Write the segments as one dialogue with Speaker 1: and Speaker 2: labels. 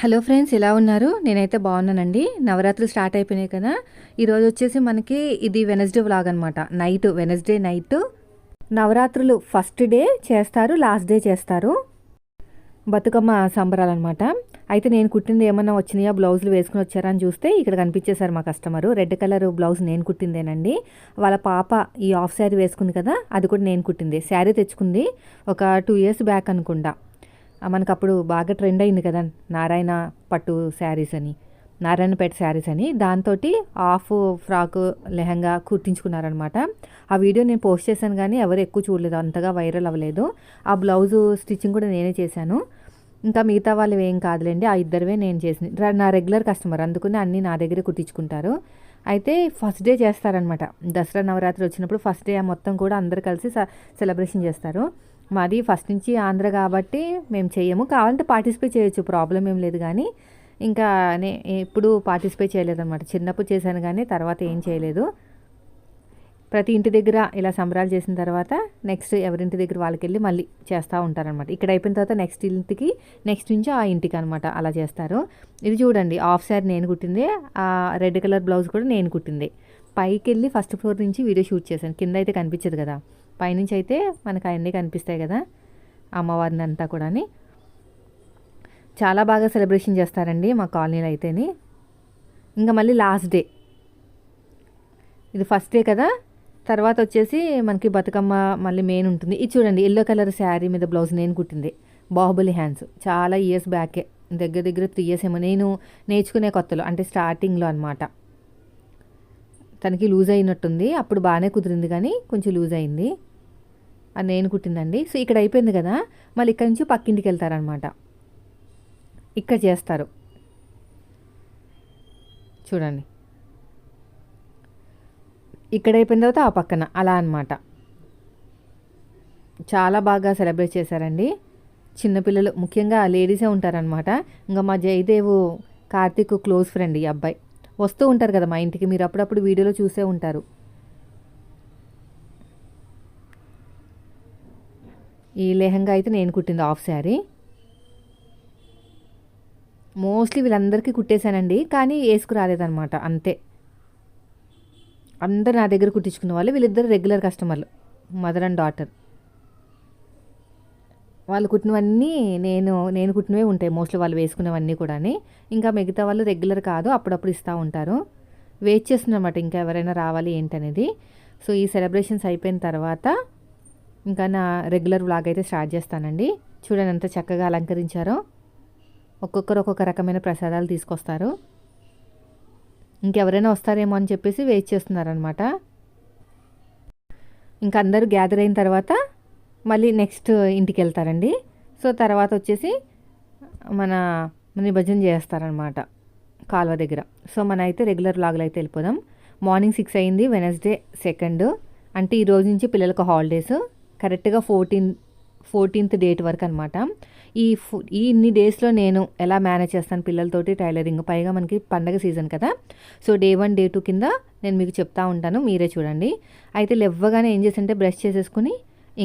Speaker 1: Hello friends ఎలా ఉన్నారు? నేనైతే బాగున్నానండి. నవరాత్రులు స్టార్ట్ అయిపోయినాయి కదా. ఈరోజు వచ్చేసి మనకి ఇది వెనస్డే వ్లాగ్ అనమాట నైట్ వెనస్డే నైట్. నవరాత్రులు ఫస్ట్ డే చేస్తారు లాస్ట్ డే చేస్తారు. బతుకమ్మ సంబరాలు అనమాట అయితే నేను కుట్టింది ఏమన్నా వచ్చినాయా? బ్లౌజులు వేసుకుని వచ్చారా అని చూస్తే ఇక్కడ కనిపించేశారు మా కస్టమరు. రెడ్ కలర్ బ్లౌజ్ నేను కుట్టిందేనండి. వాళ్ళ పాప ఈ ఆఫ్ శారీ వేసుకుంది కదా అది కూడా నేను కుట్టింది. శారీ తెచ్చుకుంది ఒక టూ ఇయర్స్ బ్యాక్ అనుకుంటా. మనకు అప్పుడు బాగా ట్రెండ్ అయింది కదా నారాయణ పట్టు శారీస్ అని నారాయణపేట శారీస్ అని. దాంతో హాఫ్ ఫ్రాక్ లెహంగా కుట్టించుకున్నారనమాట ఆ వీడియో నేను పోస్ట్ చేశాను కానీ ఎవరు ఎక్కువ చూడలేదు అంతగా వైరల్ అవ్వలేదు. ఆ బ్లౌజు స్టిచ్చింగ్ కూడా నేనే చేశాను. ఇంకా మిగతా వాళ్ళు ఏం కాదులేండి ఆ ఇద్దరివే నేను చేసిన నా రెగ్యులర్ కస్టమర్ అందుకని అన్నీ నా దగ్గరే కుట్టించుకుంటారు. అయితే ఫస్ట్ డే చేస్తారనమాట దసరా నవరాత్రి వచ్చినప్పుడు ఫస్ట్ డే మొత్తం కూడా అందరు కలిసి సెలబ్రేషన్ చేస్తారు. మాది ఫస్ట్ నుంచి ఆంధ్ర కాబట్టి మేము చేయము. కావాలంటే పార్టిసిపేట్ చేయొచ్చు ప్రాబ్లం ఏం లేదు కానీ ఇంకా నే ఎప్పుడు పార్టిసిపేట్ చేయలేదన్నమాట. చిన్నప్పుడు చేశాను కానీ తర్వాత ఏం చేయలేదు. ప్రతి ఇంటి దగ్గర ఇలా సంబరాలు చేసిన తర్వాత నెక్స్ట్ ఎవరింటి దగ్గర వాళ్ళకి వెళ్ళి మళ్ళీ చేస్తూ ఉంటారనమాట ఇక్కడ అయిపోయిన తర్వాత నెక్స్ట్ ఇంటికి నెక్స్ట్ నుంచి ఆ ఇంటికి అనమాట అలా చేస్తారు. ఇది చూడండి ఆఫ్ శారీ నేను కుట్టింది ఆ రెడ్ కలర్ బ్లౌజ్ కూడా నేను కుట్టింది. పైకి వెళ్ళి ఫస్ట్ ఫ్లోర్ నుంచి వీడియో షూట్ చేశాను. కింద అయితే కనిపించదు కదా. పైనుంచి అయితే మనకు అవన్నీ కనిపిస్తాయి కదా అమ్మవారిని అంతా కూడా చాలా బాగా సెలబ్రేషన్ చేస్తారండి మా కాలనీలో అయితేని. ఇంకా మళ్ళీ లాస్ట్ డే. ఇది ఫస్ట్ డే కదా తర్వాత వచ్చేసి మనకి బతుకమ్మ మళ్ళీ మెయిన్ ఉంటుంది. ఇది చూడండి ఎల్లో కలర్ శారీ మీద బ్లౌజ్ నేను కుట్టింది బాహుబలి హ్యాండ్స్. చాలా ఇయర్స్ బ్యాకే దగ్గర దగ్గర త్రీ ఇయర్స్ ఏమో. నేను నేర్చుకునే కొత్తలో అంటే స్టార్టింగ్లో అనమాట తనకి లూజ్ అయినట్టుంది అప్పుడు బాగానే కుదిరింది కానీ కొంచెం లూజ్ అయింది. నేను కుట్టిందండి. సో ఇక్కడ అయిపోయింది కదా. మళ్ళీ ఇక్కడ నుంచి పక్కింటికి వెళ్తారనమాట ఇక్కడ చేస్తారు. చూడండి. ఇక్కడ అయిపోయిన తర్వాత ఆ పక్కన అలా అనమాట చాలా బాగా సెలబ్రేట్ చేశారండి. చిన్నపిల్లలు ముఖ్యంగా లేడీసే ఉంటారనమాట ఇంకా మా జయదేవు కార్తీక్ క్లోజ్ ఫ్రెండ్ ఈ అబ్బాయి. వస్తూ ఉంటారు కదా మా ఇంటికి. మీరు అప్పుడప్పుడు వీడియోలో చూసే ఉంటారు. ఈ లెహంగా అయితే నేను కుట్టింది ఆఫ్ శారీ. మోస్ట్లీ వీళ్ళందరికీ కుట్టేశానండి కానీ వేసుకురాలేదనమాట అంతే. అందరు నా దగ్గర కుట్టించుకున్న వాళ్ళు వీళ్ళిద్దరు రెగ్యులర్ కస్టమర్లు మదర్ అండ్ డాటర్ వాళ్ళు కుట్టినవన్నీ నేను నేను కుట్టినవే ఉంటాయి మోస్ట్లీ వాళ్ళు వేసుకునేవన్నీ కూడా ఇంకా మిగతా వాళ్ళు రెగ్యులర్ కాదు అప్పుడప్పుడు ఇస్తూ ఉంటారు. వెయిట్ చేస్తున్నమాట ఇంకా ఎవరైనా రావాలి ఏంటనేది. సో ఈ సెలబ్రేషన్స్ అయిపోయిన తర్వాత ఇంకా నా రెగ్యులర్ వ్లాగ్ అయితే స్టార్ట్ చేస్తానండి. చూడండి ఎంత చక్కగా అలంకరించారో. ఒక్కొక్కరు ఒక్కొక్క రకమైన ప్రసాదాలు తీసుకొస్తారు. ఇంకెవరైనా వస్తారేమో అని చెప్పేసి వెయిట్ చేస్తున్నారనమాట ఇంకా అందరూ గ్యాదర్ అయిన తర్వాత మళ్ళీ నెక్స్ట్ ఇంటికి వెళ్తారండి. సో తర్వాత వచ్చేసి మన నిమజ్జనం చేస్తారనమాట కాలువ దగ్గర. సో మన అయితే రెగ్యులర్ లాగులు అయితే వెళ్ళిపోదాం. మార్నింగ్ సిక్స్ అయింది వెనస్డే సెకండ్ అంటే ఈ రోజు నుంచి పిల్లలకు హాలిడేస్ కరెక్ట్గా ఫోర్టీన్ ఫోర్టీన్త్ డేట్ వరకు అనమాట ఈ ఈ ఇన్ని డేస్లో నేను ఎలా మేనేజ్ చేస్తాను పిల్లలతోటి టైలరింగ్? పైగా మనకి పండగ సీజన్ కదా. So day one day two కింద నేను మీకు చెప్తా ఉంటాను మీరే చూడండి. అయితే లెవ్వగానే ఏం చేసంటే బ్రష్ చేసేసుకుని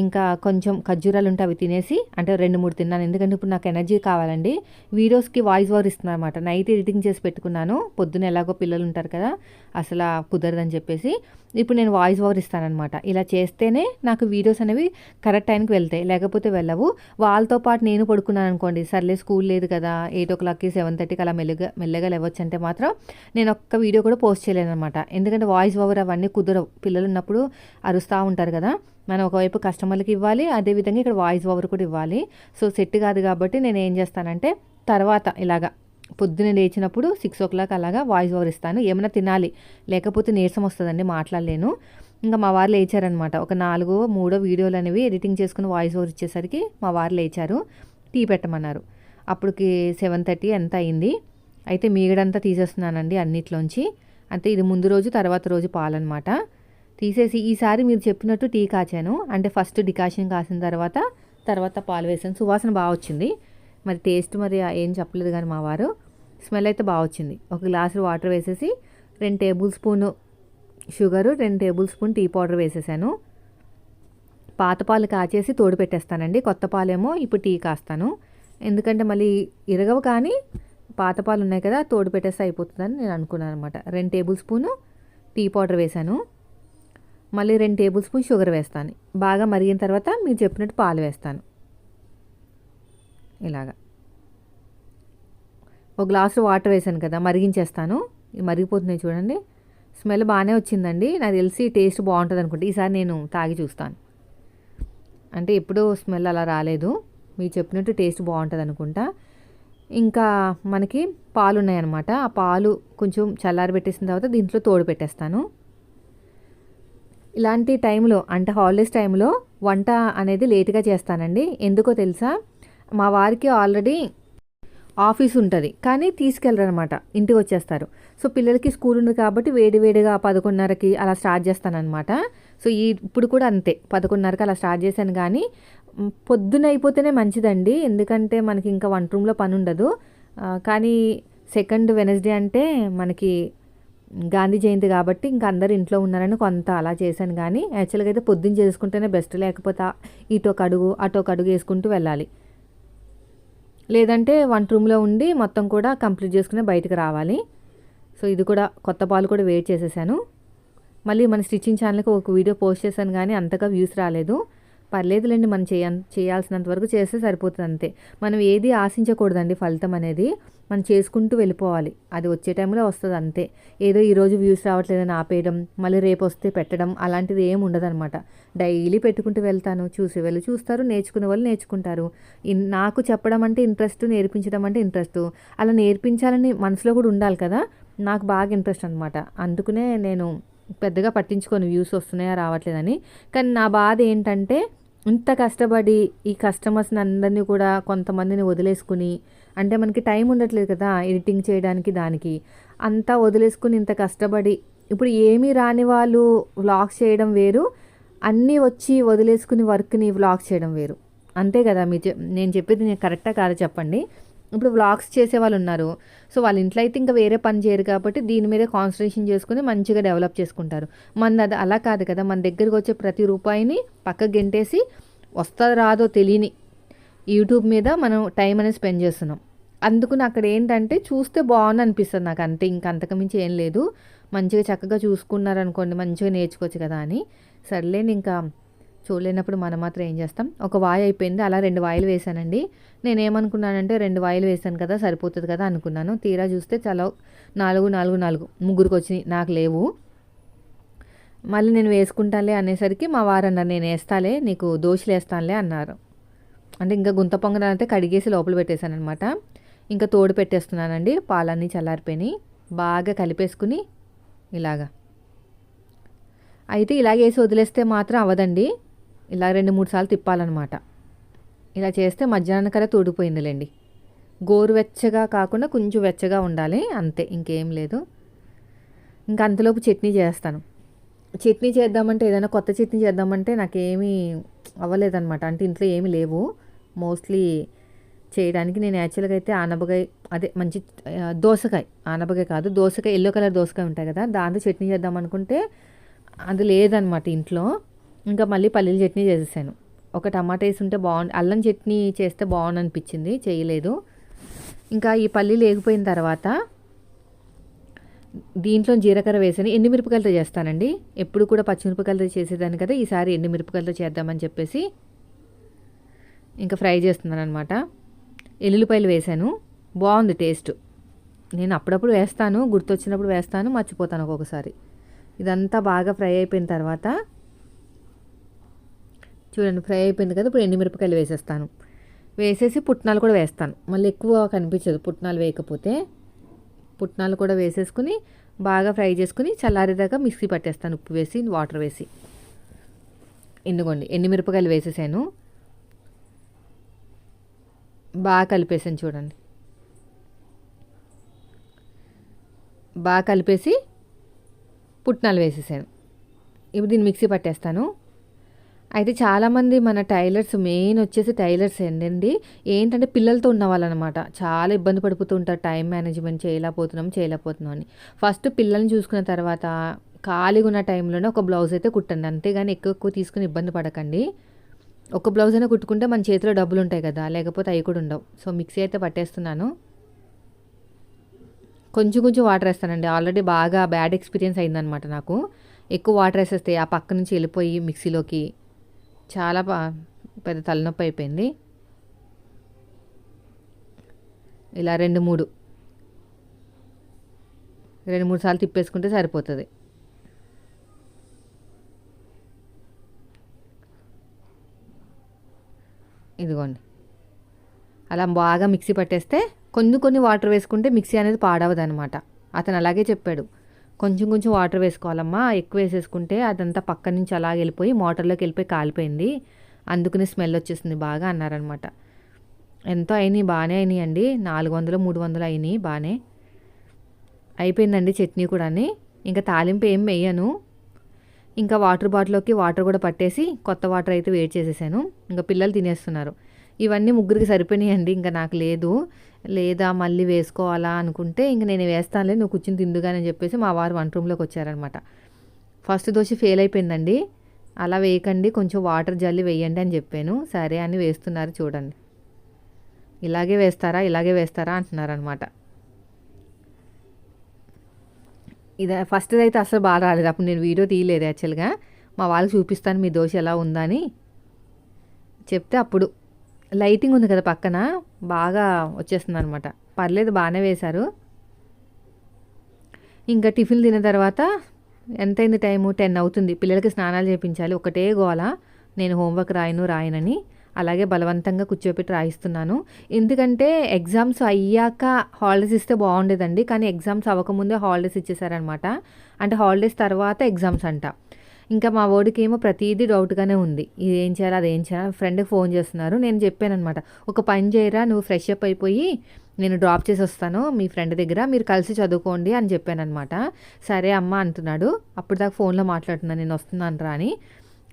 Speaker 1: ఇంకా కొంచెం ఖర్జూరాలు ఉంటే అవి తినేసి అంటే రెండు మూడు తిన్నాను. ఎందుకంటే ఇప్పుడు నాకు ఎనర్జీ కావాలండి. వీడియోస్కి వాయిస్ ఓవర్ ఇస్తున్నాను అనమాట నైట్ ఎడిటింగ్ చేసి పెట్టుకున్నాను. పొద్దున ఎలాగో పిల్లలు ఉంటారు కదా. అసలు కుదరదని చెప్పేసి ఇప్పుడు నేను వాయిస్ ఓవర్ ఇస్తానమాట ఇలా చేస్తేనే నాకు వీడియోస్ అనేవి కరెక్ట్ టైంకి వెళ్తాయి. లేకపోతే వెళ్ళవు. వాళ్ళతో పాటు నేను పడుకున్నాను అనుకోండి. సర్లే స్కూల్ లేదు కదా. ఎయిట్ ఓ క్లాక్కి సెవెన్ థర్టీకి అలా మెల్లగా మెల్లగా లేవచ్చు అంటే మాత్రం నేను ఒక్క వీడియో కూడా పోస్ట్ చేయలేను అనమాట ఎందుకంటే వాయిస్ ఓవర్ అవన్నీ కుదరవు. పిల్లలు ఉన్నప్పుడు అరుస్తూ ఉంటారు కదా. మనం ఒకవైపు కస్టమర్లకి ఇవ్వాలి అదేవిధంగా ఇక్కడ వాయిస్ ఓవర్ కూడా ఇవ్వాలి. సో సెట్ కాదు కాబట్టి నేను ఏం చేస్తానంటే తర్వాత ఇలాగా పొద్దున లేచినప్పుడు సిక్స్ ఓ క్లాక్ అలాగా వాయిస్ ఓవర్ ఇస్తాను. ఏమైనా తినాలి. లేకపోతే నీరసం వస్తుందండి మాట్లాడలేను. ఇంకా మా వారు లేచారనమాట ఒక నాలుగో మూడో వీడియోలు అనేవి ఎడిటింగ్ చేసుకుని వాయిస్ ఓవర్ ఇచ్చేసరికి మా వారు లేచారు. టీ పెట్టమన్నారు. అప్పటికి సెవెన్ థర్టీ ఎంత అయింది. అయితే మీగడంతా తీసేస్తున్నానండి అన్నిట్లోంచి. అంటే ఇది ముందు రోజు తర్వాత రోజు పాలన్నమాట. తీసేసి ఈసారి మీరు చెప్పినట్టు టీ కాచాను. అంటే ఫస్ట్ డికాషన్ కాసిన తర్వాత తర్వాత పాలు వేసాను. సువాసన బాగా వచ్చింది. మరి టేస్ట్ మరి ఏం చెప్పలేదు కానీ మా వారు. స్మెల్ అయితే బాగా వచ్చింది. ఒక గ్లాసు వాటర్ వేసేసి రెండు టేబుల్ స్పూన్ షుగరు రెండు టేబుల్ స్పూన్ టీ పౌడర్ వేసేసాను. పాత పాలు కాచేసి తోడు పెట్టేస్తానండి. కొత్త పాలేమో ఇప్పుడు టీ కాస్తాను. ఎందుకంటే మళ్ళీ ఇరగవు కానీ పాత పాలు ఉన్నాయి కదా తోడు పెట్టేస్తే అయిపోతుందని నేను అనుకున్నాను అనమాట రెండు టేబుల్ స్పూను టీ పౌడర్ వేశాను మళ్ళీ రెండు టేబుల్ స్పూన్ షుగర్ వేస్తాను. బాగా మరిగిన తర్వాత మీరు చెప్పినట్టు పాలు వేస్తాను. ఇలాగా. ఒక గ్లాసు వాటర్ వేసాను కదా మరిగించేస్తాను. మరిగిపోతున్నాయి చూడండి. స్మెల్ బాగానే వచ్చిందండి. నాకు తెలిసి టేస్ట్ బాగుంటుంది అనుకుంటే. ఈసారి నేను తాగి చూస్తాను. అంటే ఎప్పుడూ స్మెల్ అలా రాలేదు. మీరు చెప్పినట్టు టేస్ట్ బాగుంటుంది అనుకుంటా. ఇంకా మనకి పాలు ఉన్నాయన్నమాట. ఆ పాలు కొంచెం చల్లారబెట్టేసిన తర్వాత దీంట్లో తోడు పెట్టేస్తాను. ఇలాంటి టైంలో అంటే హాలిడేస్ టైంలో వంట అనేది లేట్గా చేస్తానండి. ఎందుకో తెలుసా? మా వారికి ఆల్రెడీ ఆఫీస్ ఉంటుంది. కానీ తీసుకెళ్ళరనమాట. ఇంటికి వచ్చేస్తారు. సో పిల్లలకి స్కూల్ ఉంది కాబట్టి వేడి వేడిగా పదకొండున్నరకి అలా స్టార్ట్ చేస్తానమాట సో ఈ ఇప్పుడు కూడా అంతే. పదకొండున్నరకి అలా స్టార్ట్ చేశాను కానీ పొద్దున అయిపోతేనే మంచిదండి. ఎందుకంటే మనకి ఇంకా వంట రూమ్లో పని ఉండదు కానీ సెకండ్ వెనస్డే అంటే మనకి గాంధీ జయంతి కాబట్టి ఇంకా అందరు ఇంట్లో ఉన్నారని కొంత అలా చేశాను కానీ యాక్చువల్గా అయితే పొద్దున్న చేసుకుంటేనే బెస్ట్. లేకపోతే ఇటు ఒక అడుగు అటు ఒక అడుగు వేసుకుంటూ వెళ్ళాలి. లేదంటే వంట రూమ్లో ఉండి మొత్తం కూడా కంప్లీట్ చేసుకుని బయటకు రావాలి. సో ఇది కూడా కొత్త పాలు కూడా వేడి చేసేసాను. మళ్ళీ మన స్టిచ్చింగ్ ఛానల్కి ఒక వీడియో పోస్ట్ చేశాను కానీ అంతగా వ్యూస్ రాలేదు. పర్లేదులేండి మనం చేయ చేయాల్సినంత వరకు చేస్తే సరిపోతుంది అంతే. మనం ఏది ఆశించకూడదండి ఫలితం అనేది. మనం చేసుకుంటూ వెళ్ళిపోవాలి. అది వచ్చే టైంలో వస్తుంది అంతే. ఏదో ఈరోజు వ్యూస్ రావట్లేదని ఆపేయడం మళ్ళీ రేపు వస్తే పెట్టడం అలాంటిది ఏం ఉండదన్నమాట. డైలీ పెట్టుకుంటూ వెళ్తాను. చూసే వాళ్ళు చూస్తారు నేర్చుకునే వాళ్ళు నేర్చుకుంటారు. ఇన్- నాకు చెప్పడం అంటే ఇంట్రెస్ట్ నేర్పించడం అంటే ఇంట్రెస్ట్. అలా నేర్పించాలని మనసులో కూడా ఉండాలి కదా. నాకు బాగా ఇంట్రెస్ట్ అనమాట అందుకనే నేను పెద్దగా పట్టించుకొని. వ్యూస్ వస్తున్నాయా రావట్లేదని. కానీ నా బాధ ఏంటంటే ఇంత కష్టపడి ఈ కస్టమర్స్ని అందరినీ కూడా కొంతమందిని వదిలేసుకుని అంటే మనకి టైం ఉండట్లేదు కదా ఎడిటింగ్ చేయడానికి దానికి. అంతా వదిలేసుకుని ఇంత కష్టపడి ఇప్పుడు ఏమీ రాని వాళ్ళు వ్లాగ్స్ చేయడం వేరు అన్నీ వచ్చి వదిలేసుకుని వర్క్ని వ్లాగ్స్ చేయడం వేరు. అంతే కదా మీ చెప్- నేను చెప్పేది నేను కరెక్టా కాదా చెప్పండి? ఇప్పుడు వ్లాగ్స్ చేసే వాళ్ళు ఉన్నారు. సో వాళ్ళ ఇంట్లో అయితే ఇంకా వేరే పని చేయరు కాబట్టి దీని మీద కాన్సన్ట్రేషన్ చేసుకుని మంచిగా డెవలప్ చేసుకుంటారు. మన అది అలా కాదు కదా మన దగ్గరికి వచ్చే ప్రతి రూపాయిని పక్క గెంటేసి వస్తుందో రాదో తెలియని యూట్యూబ్ మీద మనం టైం అనేది స్పెండ్ చేస్తున్నాం. అందుకు అక్కడ ఏంటంటే చూస్తే బాగుంది అనిపిస్తుంది నాకు. అంతే ఇంక అంతకుమించి ఏం లేదు. మంచిగా చక్కగా చూసుకున్నారనుకోండి మంచిగా నేర్చుకోవచ్చు కదా అని. సర్లేని ఇంకా చూడలేనప్పుడు మనం మాత్రం ఏం చేస్తాం? ఒక వాయి అయిపోయింది అలా రెండు వాయిలు వేసానండి నేను ఏమనుకున్నానంటే రెండు వాయిలు వేసాను కదా సరిపోతుంది కదా అనుకున్నాను. తీరా చూస్తే చాలా నాలుగు నాలుగు నాలుగు ముగ్గురికి వచ్చినాయి. నాకు లేవు. మళ్ళీ నేను వేసుకుంటాలే అనేసరికి మా వారు అన్నారు నేను వేస్తాలే నీకు దోశలు వేస్తానులే అన్నారు. అంటే ఇంకా గుంత పొంగనాలంటే కడిగేసి లోపల పెట్టేశాను అనమాట ఇంకా తోడు పెట్టేస్తున్నానండి. పాలన్నీ చల్లారిపోయినాయి. బాగా కలిపేసుకుని ఇలాగా. అయితే ఇలాగేసి వదిలేస్తే మాత్రం అవ్వదండి. ఇలా రెండు మూడు సార్లు తిప్పాలన్నమాట. ఇలా చేస్తే మధ్యాహ్నం కల్లా తోడిపోయిందిలేండి. గోరువెచ్చగా కాకుండా కొంచెం వెచ్చగా ఉండాలి. అంతే ఇంకేం లేదు. ఇంకా అంతలోపు చట్నీ చేస్తాను. చట్నీ చేద్దామంటే ఏదైనా కొత్త చట్నీ చేద్దామంటే నాకేమీ అవ్వలేదన్నమాట. అంటే ఇంట్లో ఏమీ లేవు. మోస్ట్లీ చేయడానికి నేను యాక్చువల్గా అయితే ఆనపకాయ అదే మంచి దోసకాయ. ఆనపకాయ కాదు దోసకాయ ఎల్లో కలర్ దోసకాయ ఉంటాయి కదా దాంతో చట్నీ చేద్దాం అనుకుంటే అది లేదనమాట ఇంట్లో. ఇంకా మళ్ళీ పల్లీల చట్నీ చేసేసాను. ఒక టమాటా వేసి ఉంటే బాగుంది అల్లం చట్నీ చేస్తే బాగుంది అనిపించింది చేయలేదు. ఇంకా ఈ పల్లీలు వేగిపోయిన తర్వాత దీంట్లో జీలకర్ర వేసాను. ఎండుమిరపకాయలతో చేస్తానండి. ఎప్పుడు కూడా పచ్చిమిరపకాయలతో చేసేదాన్ని కదా ఈసారి ఎండుమిరపకాయలతో చేద్దామని చెప్పేసి ఇంకా ఫ్రై చేస్తున్నాను అనమాట ఎల్లుల్లిపాయలు వేసాను బాగుంది టేస్ట్. నేను అప్పుడప్పుడు వేస్తాను గుర్తొచ్చినప్పుడు వేస్తాను మర్చిపోతాను ఒక్కొక్కసారి. ఇదంతా బాగా ఫ్రై అయిపోయిన తర్వాత చూడండి ఫ్రై అయిపోయింది కదా ఇప్పుడు ఎండుమిరపకాయలు వేసేస్తాను. వేసేసి పుట్నాలు కూడా వేస్తాను. మళ్ళీ ఎక్కువ కనిపించదు పుట్నాలు వేయకపోతే. పుట్నాలు కూడా వేసేసుకుని బాగా ఫ్రై చేసుకుని చల్లారేదాకా మిక్సీ పట్టేస్తాను ఉప్పు వేసి వాటర్ వేసి. ఎందుకోండి ఎండుమిరపకాయలు వేసేసాను. బాగా కలిపేసాను చూడండి. బాగా కలిపేసి పుట్నాలు వేసేసాను. ఇప్పుడు దీన్ని మిక్సీ పట్టేస్తాను. అయితే చాలామంది మన టైలర్స్ మెయిన్ వచ్చేసి టైలర్స్ ఏంటండి ఏంటంటే పిల్లలతో ఉన్న వాళ్ళనమాట. చాలా ఇబ్బంది పడిపోతూ ఉంటారు. టైం మేనేజ్మెంట్ చేయలేకపోతున్నాం చేయలేకపోతున్నాం అని. ఫస్ట్ పిల్లల్ని చూసుకున్న తర్వాత ఖాళీగా ఉన్న టైంలోనే ఒక బ్లౌజ్ అయితే కుట్టండి. అంతేగాని ఎక్కువ ఎక్కువ తీసుకుని ఇబ్బంది పడకండి. ఒక బ్లౌజ్ అయినా కుట్టుకుంటే మన చేతిలో డబ్బులు ఉంటాయి కదా లేకపోతే అవి కూడా ఉండవు. సో మిక్సీ అయితే పట్టేస్తున్నాను. కొంచెం కొంచెం వాటర్ వేస్తానండి. ఆల్రెడీ బాగా బ్యాడ్ ఎక్స్పీరియన్స్ అయిందనమాట నాకు. ఎక్కువ వాటర్ వేసేస్తే ఆ పక్క నుంచి వెళ్ళిపోయి మిక్సీలోకి చాలా పెద్ద తలనొప్పి అయిపోయింది. ఇలా రెండు మూడు. రెండు మూడు సార్లు తిప్పేసుకుంటే సరిపోతుంది. ఇదిగోండి. అలా బాగా మిక్సీ పట్టేస్తే కొన్ని కొన్ని వాటర్ వేసుకుంటే మిక్సీ అనేది పాడవదనమాట. అతను అలాగే చెప్పాడు. కొంచెం కొంచెం వాటర్ వేసుకోవాలమ్మా ఎక్కువ వేసేసుకుంటే అదంతా పక్క నుంచి అలా వెళ్ళిపోయి మోటార్లోకి వెళ్ళిపోయి కాలిపోయింది. అందుకని స్మెల్ వచ్చేసింది బాగా అన్నారనమాట. ఎంతో అయినాయి బాగానే అయినాయి అండి. నాలుగు వందలు మూడు వందలు అయినాయి బాగానే. అయిపోయిందండి చట్నీ కూడా ఇంకా తాలింపు ఏం వేయను. ఇంకా వాటర్ బాటిల్లోకి వాటర్ కూడా పట్టేసి కొత్త వాటర్ అయితే వేడి చేసేసాను. ఇంకా పిల్లలు తినేస్తున్నారు. ఇవన్నీ ముగ్గురికి సరిపోయినాయండి. ఇంకా నాకు లేదు. లేదా మళ్ళీ వేసుకోవాలా అనుకుంటే ఇంక నేను వేస్తానులే నువ్వు కూర్చుని తిందుగానని చెప్పేసి మా వారు వంట రూమ్లోకి వచ్చారనమాట ఫస్ట్ దోశ ఫెయిల్ అయిపోయిందండి. అలా వేయకండి కొంచెం వాటర్ జల్లి వేయండి అని చెప్పాను. సరే అని వేస్తున్నారు చూడండి. ఇలాగే వేస్తారా ఇలాగే వేస్తారా అంటున్నారనమాట ఇది ఫస్ట్ది అయితే అసలు బాగా రాలేదు. అప్పుడు నేను వీడియో తీయలేదు యాక్చువల్గా. మా వాళ్ళకి చూపిస్తాను మీ దోశ ఎలా ఉందని చెప్తే అప్పుడు. లైటింగ్ ఉంది కదా పక్కన బాగా వచ్చేస్తుంది అనమాట పర్లేదు బాగానే వేశారు. ఇంకా టిఫిన్ తిన్న తర్వాత ఎంతైంది టైము? టెన్ అవుతుంది. పిల్లలకి స్నానాలు చేయించాలి ఒకటే గోల. నేను హోంవర్క్ రాయను రాయనని. అలాగే బలవంతంగా కూర్చోపెట్టి రాయిస్తున్నాను. ఎందుకంటే ఎగ్జామ్స్ అయ్యాక హాలిడేస్ ఇస్తే బాగుండేదండి. కానీ ఎగ్జామ్స్ అవ్వకముందే హాలిడేస్ ఇచ్చేసారనమాట అంటే హాలిడేస్ తర్వాత ఎగ్జామ్స్ అంట. ఇంకా మా వాడికి ఏమో ప్రతిదీ డౌట్గానే ఉంది. ఇది ఏం చేయాలి అది ఏం చేయాలి ఫ్రెండ్కి ఫోన్ చేస్తున్నారు. నేను చెప్పాను అనమాట ఒక పని చేయరా నువ్వు ఫ్రెష్ అప్ అయిపోయి నేను డ్రాప్ చేసి వస్తాను. మీ ఫ్రెండ్ దగ్గర మీరు కలిసి చదువుకోండి అని చెప్పాను అనమాట సరే అమ్మ అంటున్నాడు. అప్పుడు దాకా ఫోన్లో మాట్లాడుతున్నాను నేను వస్తున్నాను రా అని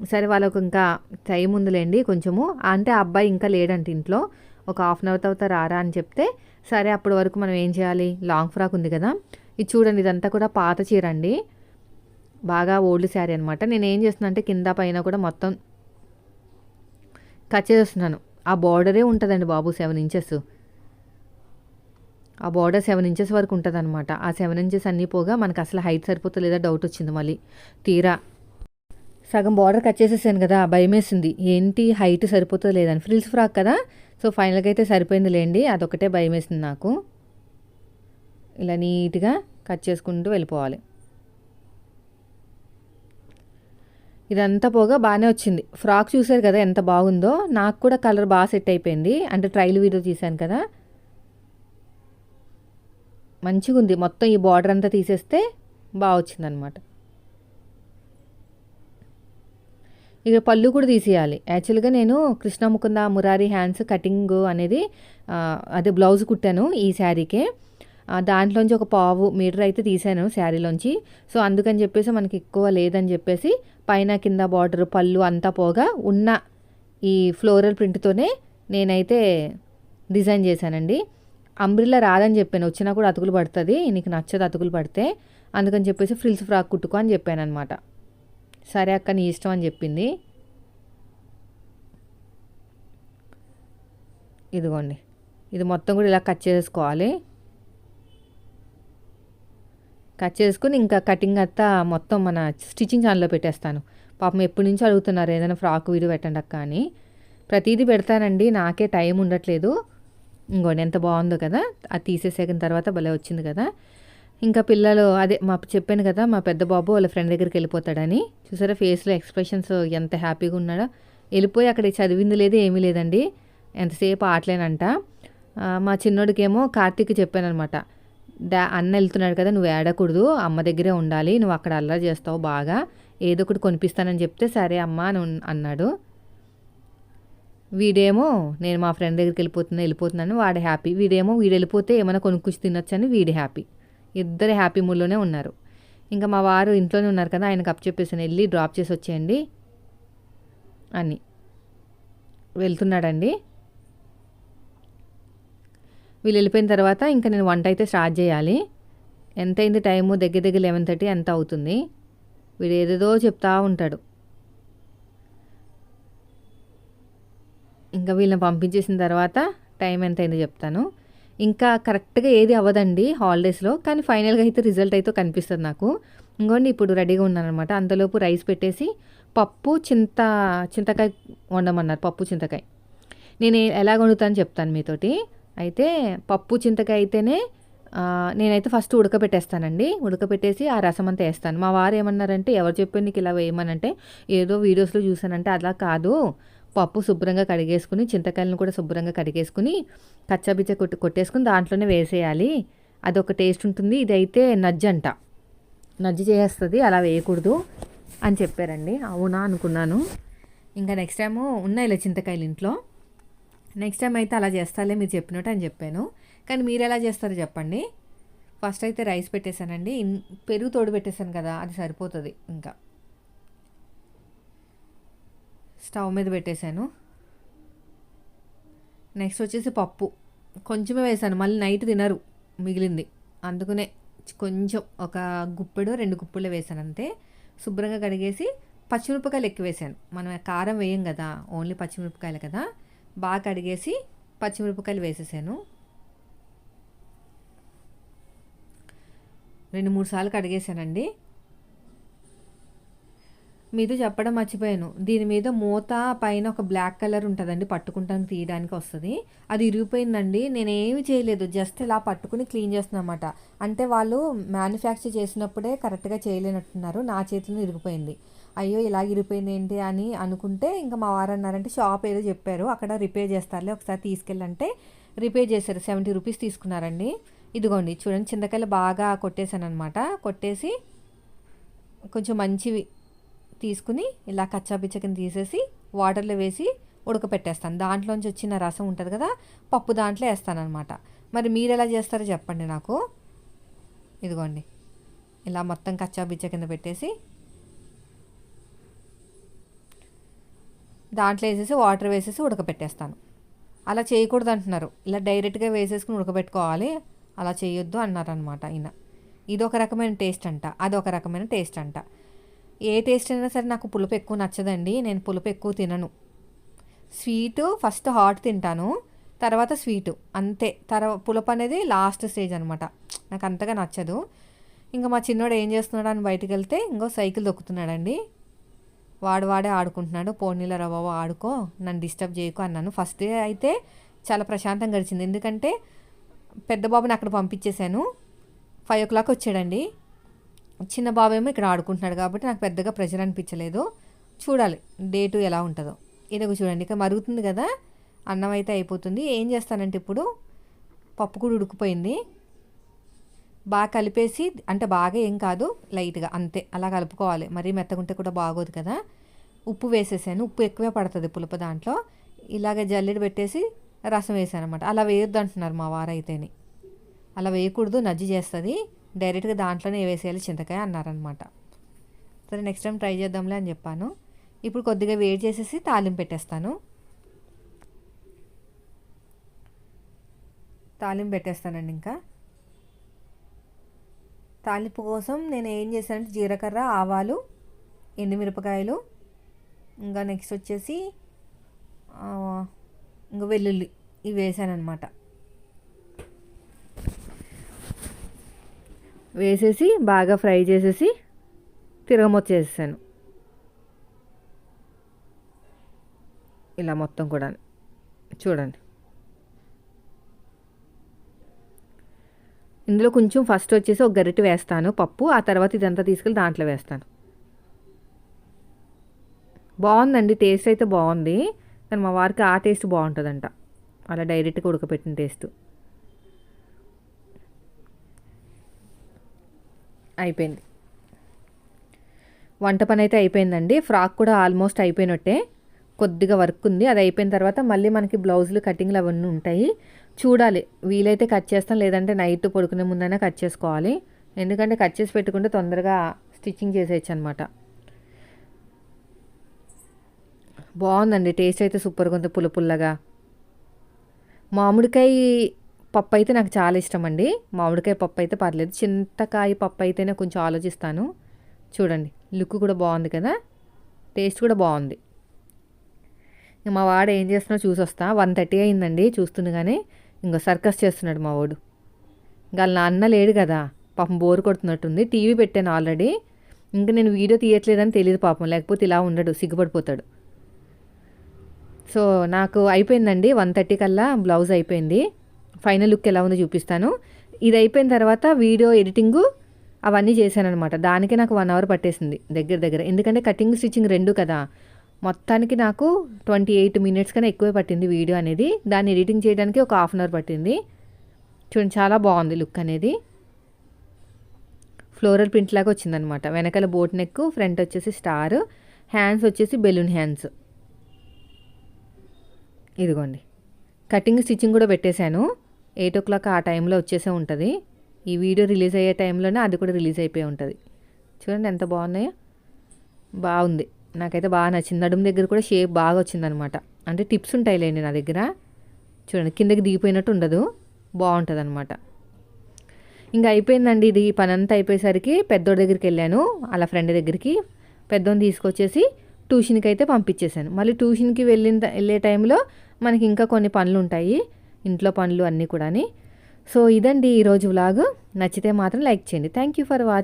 Speaker 1: సరే వాళ్ళకు ఇంకా టైం ఉందిలేండి కొంచెము. అంటే ఆ అబ్బాయి ఇంకా లేడంట ఇంట్లో. ఒక హాఫ్ అన్ అవర్ తర్వాత రారా అని చెప్తే సరే అప్పటి వరకు మనం ఏం చేయాలి? లాంగ్ ఫ్రాక్ ఉంది కదా. ఇది చూడండి ఇదంతా కూడా పాత చీర అండి. బాగా ఓల్డ్ శారీ అనమాట నేను ఏం చేస్తున్నా అంటే కింద పైన కూడా మొత్తం కట్ చేస్తున్నాను ఆ బార్డరే ఉంటుందండి బాబు సెవెన్ ఇంచెస్. ఆ బార్డర్ సెవెన్ ఇంచెస్ వరకు ఉంటుంది ఆ సెవెన్ ఇంచెస్ అన్నీ పోగా మనకు అసలు హైట్ సరిపోతుందా డౌట్ వచ్చింది మళ్ళీ. తీరా సగం బార్డర్ కట్ చేసేసాను కదా భయం వేసింది ఏంటి? హైట్ సరిపోతుంది లేదని ఫ్రిల్స్ ఫ్రాక్ కదా? సో ఫైనల్గా అయితే సరిపోయింది లేండి అదొకటే భయం వేసింది నాకు. ఇలా నీట్గా కట్ చేసుకుంటూ వెళ్ళిపోవాలి. ఇదంతా పోగా బాగానే వచ్చింది. ఫ్రాక్ చూసారు కదా ఎంత బాగుందో. నాకు కూడా కలర్ బాగా సెట్ అయిపోయింది. అంటే ట్రైల్ వీడియో తీశాను కదా. మంచిగా ఉంది మొత్తం ఈ బార్డర్ అంతా తీసేస్తే బాగా వచ్చిందనమాట. ఇక పళ్ళు కూడా తీసేయాలి. యాక్చువల్గా నేను కృష్ణ ముకుంద మురారి హ్యాండ్స్ కటింగ్ అనేది అదే బ్లౌజ్ కుట్టాను ఈ శారీకే. దాంట్లోంచి ఒక పావు మీటర్ అయితే తీసాను శారీలోంచి. సో అందుకని చెప్పేసి మనకి ఎక్కువ లేదని చెప్పేసి పైన కింద బార్డర్ పళ్ళు అంతా పోగా ఉన్న ఈ ఫ్లోరల్ ప్రింట్తోనే నేనైతే డిజైన్ చేశానండి. అంబ్రిల్లా రాదని చెప్పాను. వచ్చినా కూడా అతుకులు పడుతుంది. నీకు నచ్చదు అతుకులు పడితే. అందుకని చెప్పేసి ఫ్రిల్స్ ఫ్రాక్ కుట్టుకో అని చెప్పాను అనమాట సరే అక్క నీ ఇష్టం అని చెప్పింది. ఇదిగోండి. ఇది మొత్తం కూడా ఇలా కట్ చేసుకోవాలి. కట్ చేసుకుని ఇంకా కటింగ్ అంతా మొత్తం మన స్టిచ్చింగ్ ఛానల్లో పెట్టేస్తాను. పాపం ఎప్పటి నుంచో అడుగుతున్నారు ఏదైనా ఫ్రాక్ వీడియో పెట్టండి అక్క అని. ప్రతిదీ పెడతానండి నాకే టైం ఉండట్లేదు. ఇంకోండి ఎంత బాగుందో కదా అది తీసేసాక తర్వాత భలే వచ్చింది కదా. ఇంకా పిల్లలు అదే మా చెప్పాను కదా మా పెద్ద బాబు వాళ్ళ ఫ్రెండ్ దగ్గరికి వెళ్ళిపోతాడని. చూసారా ఫేస్లో ఎక్స్ప్రెషన్స్ ఎంత హ్యాపీగా ఉన్నాడో. వెళ్ళిపోయి అక్కడ చదివింది లేదు ఏమీ లేదండి. ఎంతసేపు ఆటలేనంట మా చిన్నోడికేమో కార్తీక్ చెప్పానమాట డా అన్న వెళ్తున్నాడు కదా నువ్వు ఏడకూడదు అమ్మ దగ్గరే ఉండాలి నువ్వు అక్కడ అల్లరి చేస్తావు బాగా ఏదో ఒకటి కొనిపిస్తానని చెప్తే సరే అమ్మ అని అన్నాడు. వీడేమో నేను మా ఫ్రెండ్ దగ్గరికి వెళ్ళిపోతున్నా వెళ్ళిపోతున్నాను వాడు హ్యాపీ. వీడేమో వీడు వెళ్ళిపోతే ఏమైనా కొనుక్కొచ్చి తినొచ్చని వీడి హ్యాపీ. ఇద్దరు హ్యాపీ మూడ్లోనే ఉన్నారు. ఇంకా మా వారు ఇంట్లోనే ఉన్నారు కదా ఆయనకు అప్ చెప్పేసాను వెళ్ళి డ్రాప్ చేసి వచ్చేయండి అని వెళ్తున్నాడండి. వీళ్ళు వెళ్ళిపోయిన తర్వాత ఇంకా నేను వంట అయితే స్టార్ట్ చేయాలి. ఎంత అయింది టైము? దగ్గర దగ్గర లెవెన్ థర్టీ ఎంత అవుతుంది? వీడు ఏదేదో చెప్తా ఉంటాడు. ఇంకా వీళ్ళని పంపించేసిన తర్వాత టైం ఎంత అయిందో చెప్తాను. ఇంకా కరెక్ట్గా ఏది అవ్వదండి హాలిడేస్లో కానీ ఫైనల్గా అయితే రిజల్ట్ అయితే కనిపిస్తుంది నాకు. ఇంకోండి ఇప్పుడు రెడీగా ఉన్నానమాట అంతలోపు రైస్ పెట్టేసి పప్పు చింత చింతకాయ వండమన్నారు పప్పు చింతకాయ. నేను ఎలా వండుతాను చెప్తాను మీతోటి. అయితే పప్పు చింతకాయ అయితేనే నేనైతే ఫస్ట్ ఉడకబెట్టేస్తానండి. ఉడకబెట్టేసి ఆ రసం అంతా వేస్తాను. మా వారు ఏమన్నారంటే ఎవరు చెప్పారు నీకు ఇలా వేయమనంటే ఏదో వీడియోస్లో చూసానంటే అలా కాదు. పప్పు శుభ్రంగా కడిగేసుకుని చింతకాయలను కూడా శుభ్రంగా కడిగేసుకుని కచ్చాబిచ్చ కొట్టి కొట్టేసుకుని దాంట్లోనే వేసేయాలి. అదొక టేస్ట్ ఉంటుంది. ఇదైతే నజ్జంట నజ్జు చేస్తుంది అలా వేయకూడదు అని చెప్పారండి. అవునా అనుకున్నాను. ఇంకా నెక్స్ట్ టైం ఉన్నాయి ఇలా చింతకాయలు ఇంట్లో. నెక్స్ట్ టైం అయితే అలా చేస్తాలే మీరు చెప్పినట్టు అని చెప్పాను. కానీ మీరు ఎలా చేస్తారో చెప్పండి. ఫస్ట్ అయితే రైస్ పెట్టేశానండి. పెరుగు తోడు పెట్టేశాను కదా అది సరిపోతుంది ఇంకా. స్టవ్ మీద పెట్టేశాను. నెక్స్ట్ వచ్చేసి పప్పు. కొంచెమే వేసాను. మళ్ళీ నైట్ తినరు మిగిలింది. అందుకనే కొంచెం ఒక గుప్పెడు రెండు గుప్పెళ్ళు వేసాను అంతే. శుభ్రంగా కడిగేసి పచ్చిమిరపకాయలు ఎక్కువ వేసాను. మనం కారం వేయం కదా ఓన్లీ పచ్చిమిరపకాయలు కదా. బాగా కడిగేసి పచ్చిమిరపకాయలు వేసేసాను. రెండు మూడు సార్లు కడిగేసానండి మీతో చెప్పడం మర్చిపోయాను. దీని మీద మూత పైన ఒక బ్లాక్ కలర్ ఉంటుందండి పట్టుకుంటాను తీయడానికి వస్తుంది. అది ఇరిగిపోయిందండి. నేను ఏమి చేయలేదు జస్ట్ ఇలా పట్టుకుని క్లీన్ చేస్తున్నమాట. అంటే వాళ్ళు మ్యానుఫ్యాక్చర్ చేసినప్పుడే కరెక్ట్గా చేయలేనట్టున్నారు. నా చేతిలో ఇరిగిపోయింది. అయ్యో ఇలా ఇరిగిపోయింది ఏంటి అని అనుకుంటే ఇంకా మా వారు అన్నారంటే షాప్ ఏదో చెప్పారు అక్కడ రిపేర్ చేస్తారులే ఒకసారి తీసుకెళ్ళంటే రిపేర్ చేశారు. సెవెంటీ రూపీస్ తీసుకున్నారండి. ఇదిగోండి చూడండి చింతకాయలు బాగా కొట్టేశాను అనమాట కొట్టేసి కొంచెం మంచివి తీసుకుని ఇలా కచ్చాపిచ్చ కింద తీసేసి వాటర్లో వేసి ఉడకపెట్టేస్తాను. దాంట్లోంచి వచ్చిన రసం ఉంటుంది కదా పప్పు దాంట్లో వేస్తానమాట మరి మీరు ఎలా చేస్తారో చెప్పండి నాకు. ఇదిగోండి. ఇలా మొత్తం కచ్చాపిచ్చ కింద పెట్టేసి దాంట్లో వేసేసి వాటర్ వేసేసి ఉడకపెట్టేస్తాను. అలా చేయకూడదు అంటున్నారు. ఇలా డైరెక్ట్గా వేసేసుకుని ఉడకబెట్టుకోవాలి అలా చేయొద్దు అన్నారనమాట ఆయన ఇది ఒక రకమైన టేస్ట్ అంట. అది ఒక రకమైన టేస్ట్ అంట. ఏ టేస్ట్ అయినా సరే నాకు పులుపు ఎక్కువ నచ్చదండి. నేను పులుపు ఎక్కువ తినను. స్వీటు ఫస్ట్ హాట్ తింటాను. తర్వాత స్వీటు అంతే. తర్వాత పులుపు అనేది లాస్ట్ స్టేజ్ అనమాట నాకు అంతగా నచ్చదు. ఇంకా మా చిన్నోడు ఏం చేస్తున్నాడు అని బయటకు వెళ్తే ఇంకో సైకిల్ దొక్కుతున్నాడండి. వాడు వాడే ఆడుకుంటున్నాడు. పోనీల రవ్వ ఆడుకో. నన్ను డిస్టర్బ్ చేయకు అన్నాను. ఫస్ట్ డే అయితే చాలా ప్రశాంతంగా గడిచింది. ఎందుకంటే పెద్ద బాబుని అక్కడ పంపించేశాను. ఫైవ్ ఓ క్లాక్ వచ్చాడండి. చిన్న బాబేమో ఇక్కడ ఆడుకుంటున్నాడు కాబట్టి నాకు పెద్దగా ప్రెషర్ అనిపించలేదు. చూడాలి డే టూ ఎలా ఉంటుందో. ఇదొక చూడండి ఇక మరుగుతుంది కదా అన్నం అయితే అయిపోతుంది. ఏం చేస్తానంటే ఇప్పుడు పప్పు కూడా ఉడికిపోయింది. బాగా కలిపేసి అంటే బాగా ఏం కాదు లైట్గా అంతే అలా కలుపుకోవాలి. మరీ మెత్తగుంటే కూడా బాగోదు కదా. ఉప్పు వేసేసాను ఉప్పు ఎక్కువే పడుతుంది పులుపు దాంట్లో. ఇలాగ జల్లెడ పెట్టేసి రసం వేసాను అనమాట అలా వేయొద్దు అంటున్నారు మా వారైతేని. అలా వేయకూడదు నజ్జి చేస్తుంది. డైరెక్ట్గా దాంట్లోనే వేసేయాలి చింతకాయ అన్నారనమాట సరే నెక్స్ట్ టైం ట్రై చేద్దాంలే అని చెప్పాను. ఇప్పుడు కొద్దిగా వేడి చేసేసి తాలింపు పెట్టేస్తాను. తాలింపు పెట్టేస్తానండి ఇంకా. తాలింపు కోసం నేను ఏం చేశానంటే జీలకర్ర ఆవాలు ఎండుమిరపకాయలు ఇంకా నెక్స్ట్ వచ్చేసి ఇంకా వెల్లుల్లి ఇవి వేసాను వేసేసి బాగా ఫ్రై చేసేసి తిరగమొచ్చేసాను ఇలా మొత్తం కూడా చూడండి. ఇందులో కొంచెం ఫస్ట్ వచ్చేసి ఒక గరిటె వేస్తాను పప్పు ఆ తర్వాత ఇదంతా తీసుకెళ్ళి దాంట్లో వేస్తాను. బాగుందండి టేస్ట్ అయితే బాగుంది కానీ మా వారికి ఆ టేస్ట్ బాగుంటుందంట. అలా డైరెక్ట్గా ఉడకపెట్టిన టేస్ట్. అయిపోయింది. వంట పని అయితే అయిపోయిందండి. ఫ్రాక్ కూడా ఆల్మోస్ట్ అయిపోయినట్టే. కొద్దిగా వర్క్ ఉంది. అది అయిపోయిన తర్వాత మళ్ళీ మనకి బ్లౌజులు కటింగ్లు అవన్నీ ఉంటాయి. చూడాలి. వీలైతే కట్ చేస్తాం. లేదంటే నైట్ పడుకునే ముందైనా కట్ చేసుకోవాలి. ఎందుకంటే కట్ చేసి పెట్టుకుంటే తొందరగా స్టిచ్చింగ్ చేసేయచ్చు అనమాట బాగుందండి. టేస్ట్ అయితే సూపర్గా ఉంది పుల్ల పుల్లగా. మామిడికాయ పప్పు అయితే నాకు చాలా ఇష్టం అండి మామిడికాయ పప్పు అయితే పర్లేదు. చింతకాయ పప్పు అయితేనే కొంచెం ఆలోచిస్తాను. చూడండి లుక్ కూడా బాగుంది కదా? టేస్ట్ కూడా బాగుంది. మా వాడు ఏం చేస్తున్నా చూసొస్తా. వన్ థర్టీ అయిందండి చూస్తుండగానే. ఇంకో సర్కస్ చేస్తున్నాడు మా వాడు. ఇంకా నా నాన్న లేడు కదా. పాపం బోర్ కొడుతున్నట్టుంది. టీవీ పెట్టాను ఆల్రెడీ. ఇంకా నేను వీడియో తీయట్లేదని తెలియదు పాపం. లేకపోతే ఇలా ఉండడు సిగ్గుపడిపోతాడు. సో నాకు అయిపోయిందండి. వన్ థర్టీ కల్లా బ్లౌజ్ అయిపోయింది. ఫైనల్ లుక్ ఎలా ఉందో చూపిస్తాను. ఇది అయిపోయిన తర్వాత వీడియో ఎడిటింగు అవన్నీ చేశానమాట దానికి నాకు వన్ అవర్ పట్టేసింది దగ్గర దగ్గర. ఎందుకంటే కటింగ్ స్టిచ్చింగ్ రెండు కదా. మొత్తానికి నాకు ట్వంటీ ఎయిట్ మినిట్స్ కన్నా ఎక్కువే పట్టింది వీడియో అనేది. దాన్ని ఎడిటింగ్ చేయడానికి ఒక హాఫ్ అన్ అవర్ పట్టింది. చూడండి చాలా బాగుంది లుక్ అనేది. ఫ్లోరల్ ప్రింట్ లాగా వచ్చిందనమాట వెనకాల బోట్ నెక్ ఫ్రంట్ వచ్చేసి స్టార్ హ్యాండ్స్ వచ్చేసి బెలూన్ హ్యాండ్స్. ఇదిగోండి. కటింగ్ స్టిచ్చింగ్ కూడా పెట్టేశాను. ఎయిట్ ఓ క్లాక్ ఆ టైంలో వచ్చేసే ఉంటుంది. ఈ వీడియో రిలీజ్ అయ్యే టైంలోనే అది కూడా రిలీజ్ అయిపోయి ఉంటుంది. చూడండి ఎంత బాగున్నాయో. బాగుంది. నాకైతే బాగా నచ్చింది. నడుము దగ్గర కూడా షేప్ బాగా వచ్చిందనమాట. అంటే టిప్స్ ఉంటాయిలేండి నా దగ్గర. చూడండి కిందకి దిగిపోయినట్టు ఉండదు. బాగుంటుంది అనమాట ఇంకా అయిపోయిందండి ఇది. పని అంతా అయిపోయేసరికి పెద్దోడి దగ్గరికి వెళ్ళాను. అలా ఫ్రెండ్ దగ్గరికి. పెద్దోని తీసుకొచ్చేసి ట్యూషన్కి అయితే పంపించేశాను. మళ్ళీ ట్యూషన్కి వెళ్ళిన వెళ్ళే టైంలో మనకి ఇంకా కొన్ని పనులు ఉంటాయి ఇంట్లో పనులు అన్నీ కూడాని. సో ఇదండి ఈరోజు వ్లాగ్. నచ్చితే మాత్రం లైక్ చేయండి. Thank you for watching